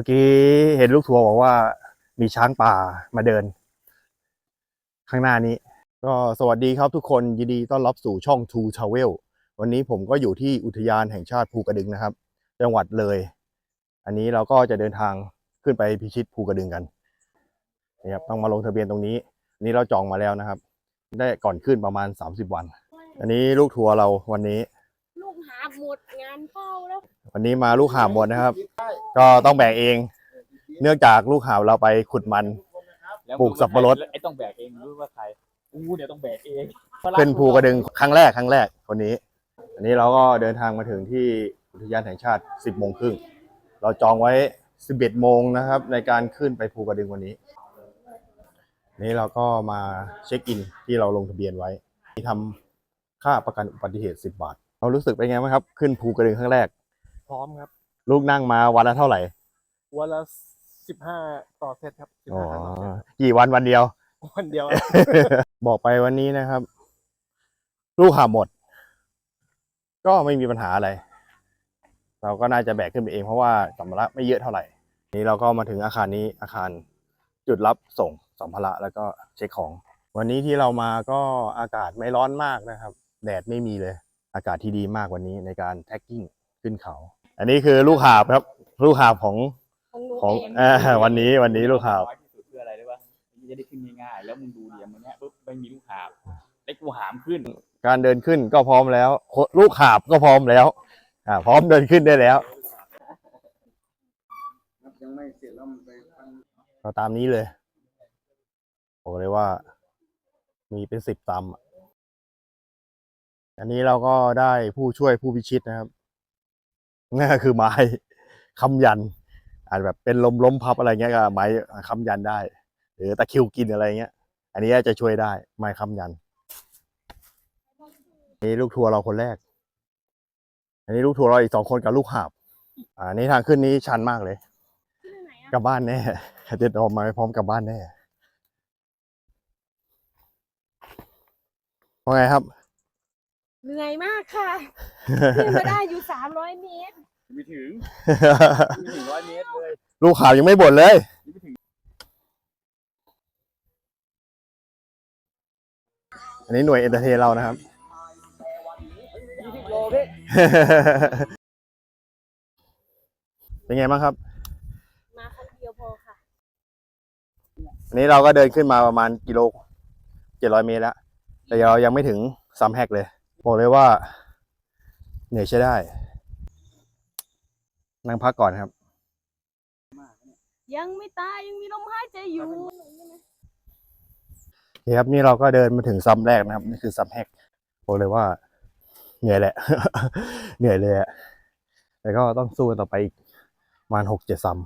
มื่อกี้เห็นลูกทัวร์บอกว่ามีช้างป่ามาเดิน ข้างหน้านี้ ก็สวัสดีครับทุกคนยินดีต้อนรับสู่ช่อง Two Travel วันนี้ผมก็อยู่ที่อุทยานแห่งชาติภูกระดึงนะครับ จังหวัดเลย อันนี้เราก็จะเดินทางขึ้นไปพิชิตภูกระดึงกันนะครับต้องมาลงทะเบียนตรงนี้นนี้เราจองมาแล้วนะครับ ได้ก่อนขึ้นประมาณ 30 วัน อันนี้ลูกทัวร์เราวันนี้ ลูกหาหมดงานเข้าแล้ว วันนี้มาลูกหาบหมดนะครับ ก็ต้องแบกเอง เนื่องจากลูกหาบเราไปขุดมัน แล้วปลูกสับปะรด ไอ้ต้องแบกเองรู้ว่าใครกูเนี่ยต้องแบกเองขึ้นภูกระดึงครั้งแรกครั้งแรกคนนี้ อันนี้เราก็เดินทางมาถึงที่อุทยานแห่งชาติ 10โมงครึ่งเราจองไว้ 11โมงนะครับ ในการขึ้นไปภูกระดึงวันนี้ นี้เราก็มาเช็คอินที่เราลงทะเบียนไว้ที่ทำค่าประกันอุบัติเหตุ 10 บาทเรารู้สึกเป็นไงบ้างครับ ขึ้นภูกระดึงครั้งแรก พร้อมครับ ลูกนั่งมาวันละเท่าไหร่ วันละสิบห้าต่อเซตครับสิบอ๋อห้าต่อเซตกี่วันวันเดียว วันเดียวบอกไปวันนี้นะครับ ลูกหาหมด ก็ไม่มีปัญหาอะไร เราก็น่าจะแบกขึ้นไปเองเพราะว่าสัมภาระไม่เยอะเท่าไหร่ นี้เราก็มาถึงอาคารนี้อาคารจุดรับส่งสัมภาระแล้วก็เช็คของ วันนี้ที่เรามาก็อากาศไม่ร้อนมากนะครับ แดดไม่มีเลย อากาศที่ดีมากวันนี้ในการแท็กกิ้งขึ้นเขา อันนี้คือลูกหาบครับ ลูกหาบของของหนูของเองเออวันนี้วันนี้ลูกหาบน้อยที่สุดเพื่ออะไรได้ปะมันจะได้ขึ้นง่ายๆ แล้วมึงดูเดียมันเนี้ยปุ๊บไม่มีลูกหาบเล็กกูหามขึ้นการเดินขึ้นก็พร้อมแล้วโคลูกหาบก็พร้อมแล้ว อ่า พร้อมเดินขึ้นได้แล้ว ยังไม่เสร็จแล้วมันไปพันก็ตามนี้เลยบอกเลยว่า มีเป็นสิบตำอะอันนี้เราก็ได้ผู้ช่วยผู้พิชิตนะครับ นั่นก็คือไม้คำยัน อาจแบบเป็นลมล้มพับอะไรเงี้ยก็ไม้คำยันได้ หรือตะคริวกินอะไรเงี้ย อันนี้จะช่วยได้ไม้คำยันนี่ลูกทัวร์เราคนแรก อันนี้ลูกทัวร์เราอีกสองคนกับลูกหาบ อ่านี่ทางขึ้นนี้ชันมากเลยที่ไหนอะกลับบ้านแน่เด็ดออกมาไม่พร้อมกลับบ้านแน่ว่าไงครับ เหนื่อยมากค่ะขึ้นมาได้อยู่สามร้อยเมตรไม่ถึงไม่ถึงร้อยเมตรเลยลูกข่าวยังไม่บ่นเลยยังไม่ถึงอันนี้หน่วยเอนเตอร์เทนเรานะครับยี่สิบโลพี่เป็นไงบ้างครับ มาคนเดียวพอค่ะ อันนี้เราก็เดินขึ้นมาประมาณกิโลเจ็ดร้อยเมตรแล้ว แต่เรายังไม่ถึงซัมแฮกเลย บอกเลยว่า เหนื่อยใช้ได้ นั่งพักก่อนครับ ยังไม่ตายยังมีลมหายใจอยู่โอเคครับนี่เราก็เดินมาถึงซัมแรกนะครับ นี่คือซัมแฮกบอกเลยว่า เหนื่อยแหละ เหนื่อยเลยอะแต่ก็ต้องสู้กันต่อไปอีกประมาณหกเจ็ดซัม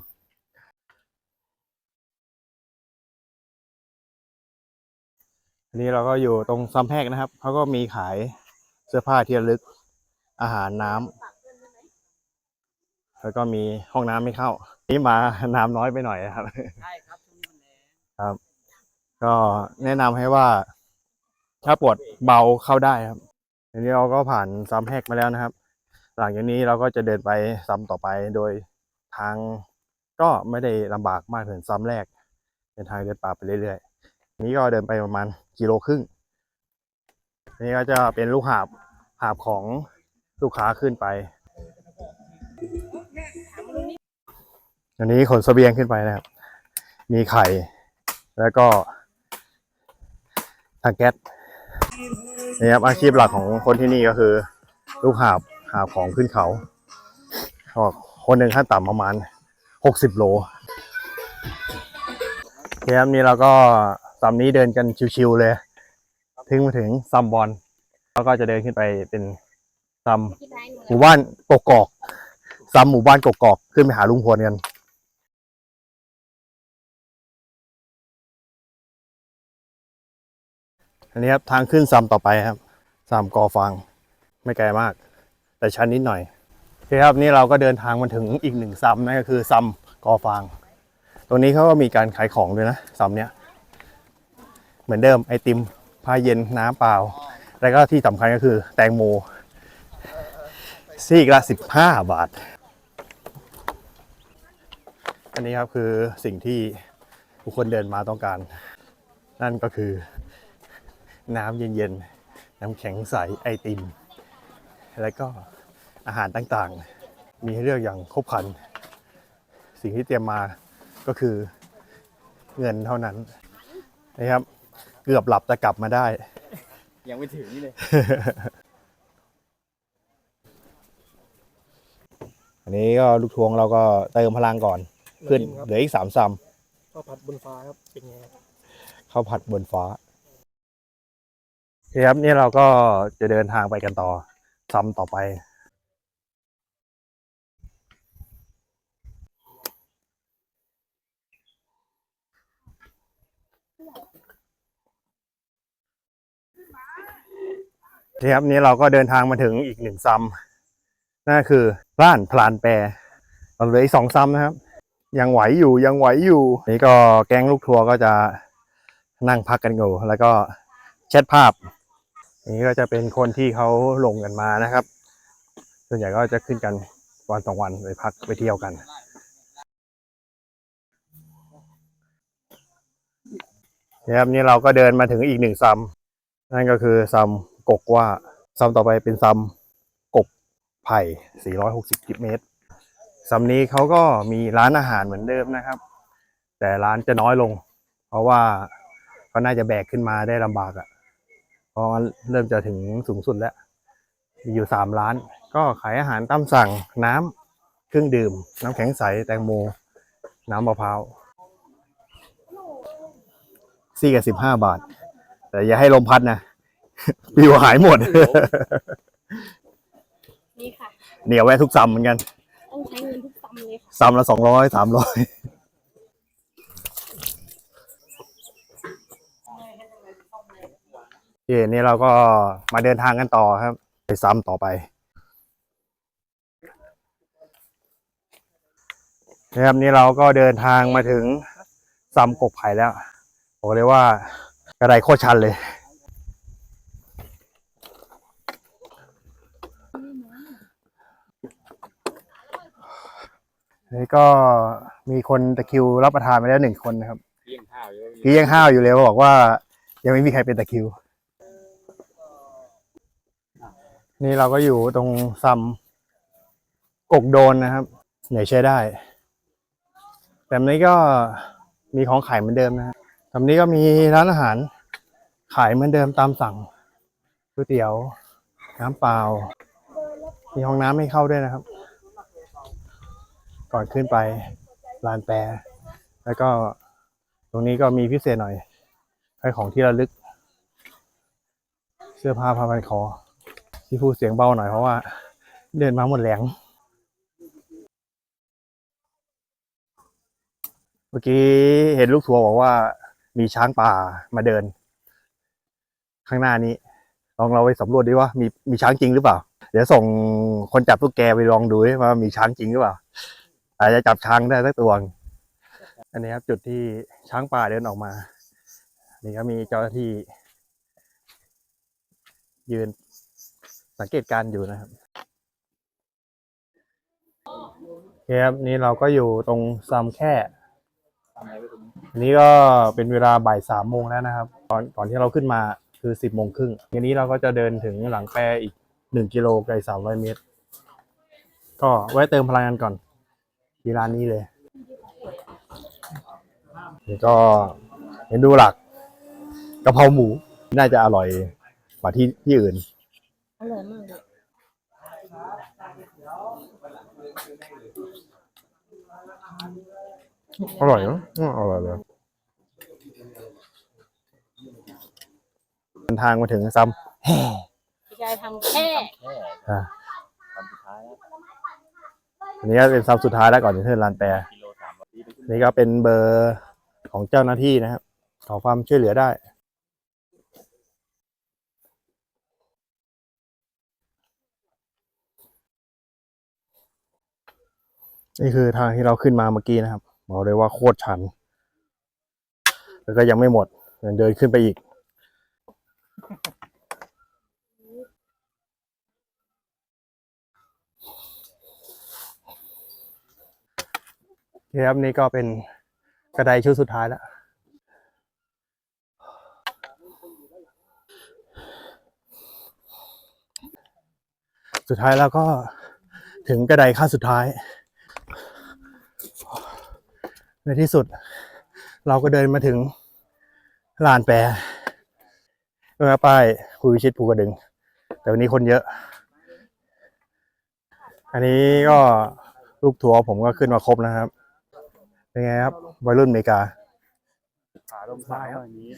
อันนี้เราก็อยู่ตรงซัมแฮกนะครับ เขาก็มีขาย เสื้อผ้าที่ระลึก อาหารน้ำแล้วก็มีห้องน้ำไม่เข้า นี่มาน้ำน้อยไปหน่อยนะครับใช่ครับช่วงนี้มันแรงก็แนะนำให้ว่า ถ้าปวดเบาเข้าได้ครับอันนี้เราก็ผ่านซ้ำแหกมาแล้วนะครับ หลังจากนี้เราก็จะเดินไปซ้ำต่อไปโดยทางก็ไม่ได้ลำบากมากเหมือนซ้ำแรกเป็นทางเดินป่าไปเรื่อยๆอันนี้ก็เดินไปประมาณกิโลครึ่งอั นนี้ก็จะเป็นลูกหาบหาบของลูกค้าขึ้นไป อันนี้ขนเสบียงขึ้นไปนะครับ มีไข่ แล้วก็ทางแก๊สนี่ครับอาชีพหลักของคนที่นี่ก็คือ ลูกหาบหาบของขึ้นเขาก็คนหนึ่งขั้นต่ำประมาณหกสิบโลโอเคครับนี่เราก็ซัมนี้เดินกันชิวๆเลย ถึงมาถึงซัมบอลแล้วก็จะเดินขึ้นไปเป็นซัมที่ท้ายหนูหมู่บ้านกกอกซัมหมู่บ้านกกอกขึ้นไปหาลุงพลกันอันนี้ครับทางขึ้นซัมต่อไปครับซัมกอฟางไม่ไกลมาก แต่ชันนิดหน่อยโอเคครับนี่เราก็เดินทางมาถึงอีกหนึ่งซัมนั่นก็คือซัมกอฟาง ตรงนี้เขาก็มีการขายของด้วยนะซัมเนี้ยเหมือนเดิมไอติม พาเย็นน้ำเปล่า แล้วก็ที่สำคัญก็คือแตงโมซีกละสิบห้าบาท อันนี้ครับคือสิ่งที่ทุกคนเดินมาต้องการ นั่นก็คือ น้ำเย็นๆ น้ำแข็งใสไอติม แล้วก็อาหารต่างๆ มีให้เลือกอย่างครบครัน สิ่งที่เตรียมมาก็คือเงินเท่านั้นนะครับ เกือบหลับแต่กลับมาได้ ยังไม่ถึงนี่เลย อันนี้ก็ลูกทวงเราก็เติมพลังก่อน ขึ้นเหลืออีกสามซัมข้าวผัดบนฟ้าครับ เป็นไงครับข้าวผัดบนฟ้าโอเคครับนี่เราก็จะเดินทางไปกันต่อซ้ำต่อไป โอเครับนี่เราก็เดินทางมาถึงอีกหนึ่งซ้ำนั่นคือร้านพลานแปรเราเหลืออีกสองซ้ำนะครับ ยังไหวอยู่ยังไหวอยู่ นี่ก็แก๊งลูกทัวร์ก็จะนั่งพักกันอยู่แล้วก็แชทภาพ นี่ก็จะเป็นคนที่เขาลงกันมานะครับ ส่วนใหญ่ก็จะขึ้นกันวันสองวันไปพักไปเที่ยวกันนี่ครับนี่เราก็เดินมาถึงอีกหนึ่งซัมนั่นก็คือซัม กกว่าซัมต่อไปเป็นซัมกกไผ่ 460กิเมตรซัมนี้เขาก็มีร้านอาหารเหมือนเดิมนะครับ แต่ร้านจะน้อยลง เพราะว่าเขาน่าจะแบกขึ้นมาได้ลำบากอะ่ะเพราะเริ่มจะถึงสูงสุดแล้ว มีอยู่สามร้าน ก็ขายอาหารตามสั่งน้ำเครื่องดื่ม น้ำแข็งใส แตงโม น้ำมะพร้าวซี่กับสิบห้าบาท แต่อย่าให้ลมพัดนะ ปิวหายหมด นี่ค่ะ เหนียวแวะทุกซัมเหมือนกัน ต้องใช้เงินทุกซัมเลยค่ะซัมละสองร้อยสามร้อยเย่นี่เราก็มาเดินทางกันต่อครับ ไปซ้ำต่อไปนะครับนี่เราก็เดินทางมาถึงซ้ำกบไผ่แล้วบอกเลยว่ากระไดโคตรชันเลย นี่ก็มีคนตะคริวรับประทานไปแล้วหนึ่งคนนะครับเลี้ยงข้าวเยอะพี่ยังห้าวอยู่เลยบอกว่า ยังไม่มีใครเป็นตะคริว นี่เราก็อยู่ตรงซัมกกโดนนะครับเหนื่อยใช้ได้แบบนี้ก็มีของขายเหมือนเดิมนะฮะทำนี้ก็มีร้านอาหาร ขายเหมือนเดิมตามสั่งก๋วยเตี๋ยว น้ำเปล่า มีห้องน้ำให้เข้าด้วยนะครับ ก่อนขึ้นไปลานแปร แล้วก็ตรงนี้ก็มีพิเศษหน่อยให้ของที่ระลึก เสื้อผ้าผ้าพันคอที่พูดเสียงเบาหน่อยเพราะว่า เดินมาหมดแรงเมื่อกี้เห็นลูกทัวร์บอกว่า มีช้างป่ามาเดิน ข้างหน้านี้ ลองเราไปสำรวจดิว่ามีมีช้างจริงหรือเปล่า เดี๋ยวส่งคนจับตุ๊กแกไปลองดูว่ามีช้างจริงหรือเปล่า อาจจะจับช้างได้สักตัวอันนี้ครับจุดที่ช้างป่าเดินออกมา นี่ก็มีเจ้าหน้าที่ ยืนสังเกตการอยู่นะครับโอเคครับนี่เราก็อยู่ตรงซำแค่นี้อันนี้ก็เป็นเวลาบ่ายสามโมงแล้วนะครับ ตอนก่อนที่เราขึ้นมาคือสิบโมงครึ่งทีนี้เราก็จะเดินถึงหลังแปรอีกหนึ่งกิโลไกลสามร้อยเมตร ก็ไว้เติมพลังงานก่อน ที่ร้านนี้เลยนี่ก็เมนูหลักกะเพราหมูน่าจะอร่อยกว่าที่ที่อื่นอร่อยมากเลยอร่อยเนอะอืมอร่อยเลยเดินทางมาถึงซ้ำแห่พี่ชายทำแค่แค่ อะ ทำสุดท้ายแล้ว อันนี้ก็เป็นซ้ำสุดท้ายแล้วก่อนจะขึ้นลานแปรอยไปขึ้นนี่ก็เป็นเบอร์ของเจ้าหน้าที่นะครับ ขอความช่วยเหลือได้ นี่คือทางที่เราขึ้นมาเมื่อกี้นะครับบอกเลยว่าโคตรชัน แล้วก็ยังไม่หมดยังเดินขึ้นไปอีก ครับนี่ก็เป็นกระไดชุดสุดท้ายแล้วสุดท้ายแล้วก็ถึงกระไดขั้นสุดท้าย ในที่สุด เราก็เดินมาถึงลานแปรเมื่อป้ายคุยวิชิตภูกระดึง แต่วันนี้คนเยอะ อันนี้ก็ลูกทัวร์ผมก็ขึ้นมาครบนะครับ เป็นไงครับวัยรุ่นอเมริกาขาลมสายอย่างนี้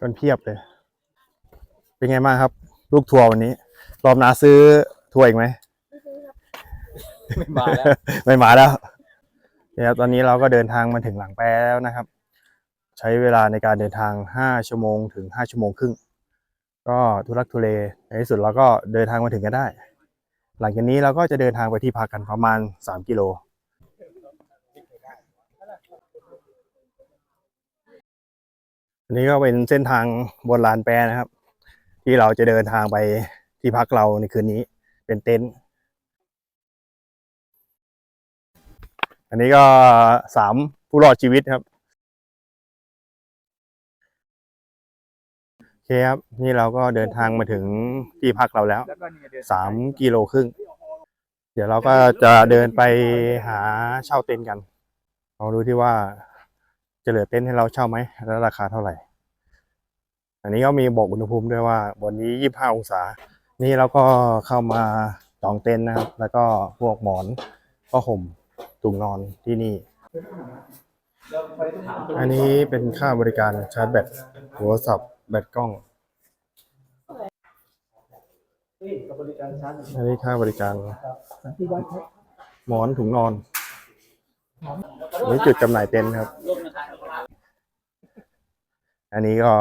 คนเพียบเลย เป็นไงบ้างครับ ลูกทัวร์วันนี้ รอบหน้าซื้อทัวร์อีกไหมไม่มาแล้วไม่มาแล้วนะครับตอนนี้เราก็เดินทางมาถึงหลังแปรแล้วนะครับ ใช้เวลาในการเดินทาง5ชั่วโมงถึง5ชั่วโมงครึ่ง ก็ทุลักทุเลในที่สุดเราก็เดินทางมาถึงกันได้ หลังจากนี้เราก็จะเดินทางไปที่พักกันประมาณ 3 กิโลอันนี้ก็เป็นเส้นทางบนลานแปรนะครับ ที่เราจะเดินทางไปที่พักเราในคืนนี้เป็นเต็นท์อันนี้ก็สามผู้รอดชีวิตครับ คครับ นี่เราก็เดินทางมาถึงที่พักเราแล้วแล้วก็นี่เดินสามกิโลครึ่ง เดี๋ยวเราก็จะเดินไปหาเช่าเต็นท์กันลองดูที่ว่าจะเหลือเต็นท์ให้เราเช่าไหมแล้วราคาเท่าไหร่ อันนี้ก็มีบอกอุณหภูมิด้วยว่าวันนี้ยี่ห้าองศา นี่เราก็เข้ามาจองเต็นท์นะครับ แล้วก็พวกหมอนผ้าห่มตุงนอนที่นี่ อันนี้เป็นค่าบริการชาร์จแบตโทรศัพท์ แบตกล้องอันนี้ค่าบริการหมอนถุงนอนอันนี้จุดจำหน่ายเต็นท์ครับ อันนี้ก็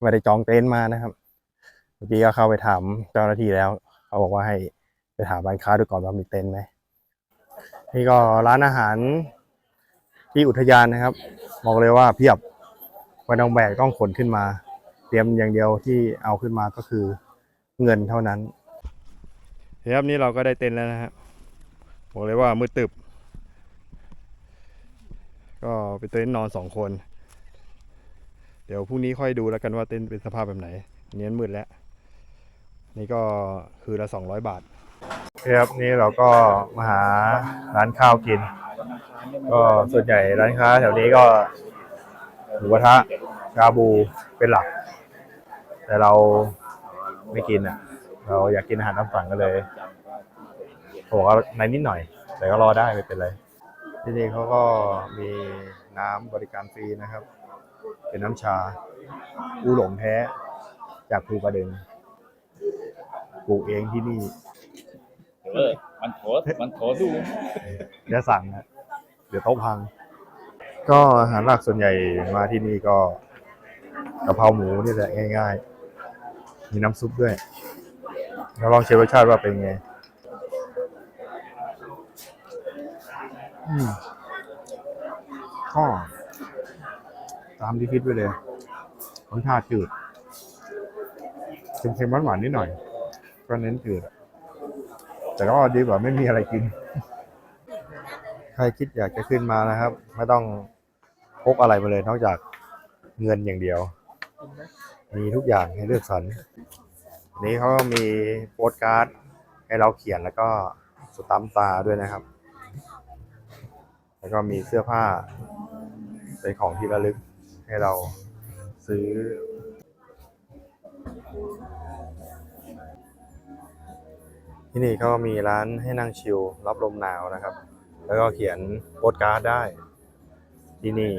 ไม่ได้จองเต็นท์มานะครับเมื่อกี้ก็เข้าไปถามเจ้าหน้าที่แล้ว เขาบอกว่าให้ไปถามร้านค้าดูก่อนว่ามีเต็นท์ไหมนี่ก็ร้านอาหารที่อุทยานนะครับ บอกเลยว่าเพียบ ไม่ต้องแบกต้องขนขึ้นมา เตรียมอย่างเดียวที่เอาขึ้นมาก็คือเงินเท่านั้นครับนี่เราก็ได้เต็นท์แล้วนะครับบอกเลยว่ามืดตึบ ก็เป็นเต็นท์นอนสองคน เดี๋ยวพรุ่งนี้ค่อยดูแล้วกันว่าเต็นท์เป็นสภาพแบบไหนอันนี้มันมืดแล้ว นี่ก็คือละสองร้อยบาทครับนี่เราก็มาหาร้านข้าวกิน ก็ส่วนใหญ่ร้านค้าแถวนี้ก็ หมูกระทะชาบูเป็นหลัก แต่เราไม่กินอะ เราอยากกินอาหารตามสั่งกันเลยผมบอกว่าในนิดหน่อย แต่ก็รอได้ไม่เป็นไร ที่นี่เขาก็มีน้ำบริการฟรีนะครับ เป็นน้ำชา อูหลงแท้ จากภูกระดึงปลูกเองที่นี่เออมันโถมันโถดูอย่าสั่งนะเดี๋ยวโต๊ะพัง ก็อาหารหลักส่วนใหญ่มาที่นี่ก็กะเพราหมูนี่แหละง่าย ๆ มีน้ำซุปด้วยเราลองเช็ครสชาติว่าเป็นไงอืมก็ตามที่คิดไว้เลยรสชาติจืดเค็มๆหวานๆนิดหน่อย ก็เน้นจืดแต่ก็ดีกว่าไม่มีอะไรกิน ใครคิดอยากจะขึ้นมานะครับ ไม่ต้อง พกอะไรมาเลยนอกจากเงินอย่างเดียว มีทุกอย่างให้เลือกสรรนี้เขาก็มีโปสการ์ดให้เราเขียนแล้วก็สตัมตาด้วยนะครับ แล้วก็มีเสื้อผ้าเป็นของที่ระลึกให้เราซื้อ ที่นี่เขาก็มีร้านให้นั่งชิลรับลมหนาวนะครับ แล้วก็เขียนโปสการ์ดได้ ที่นี่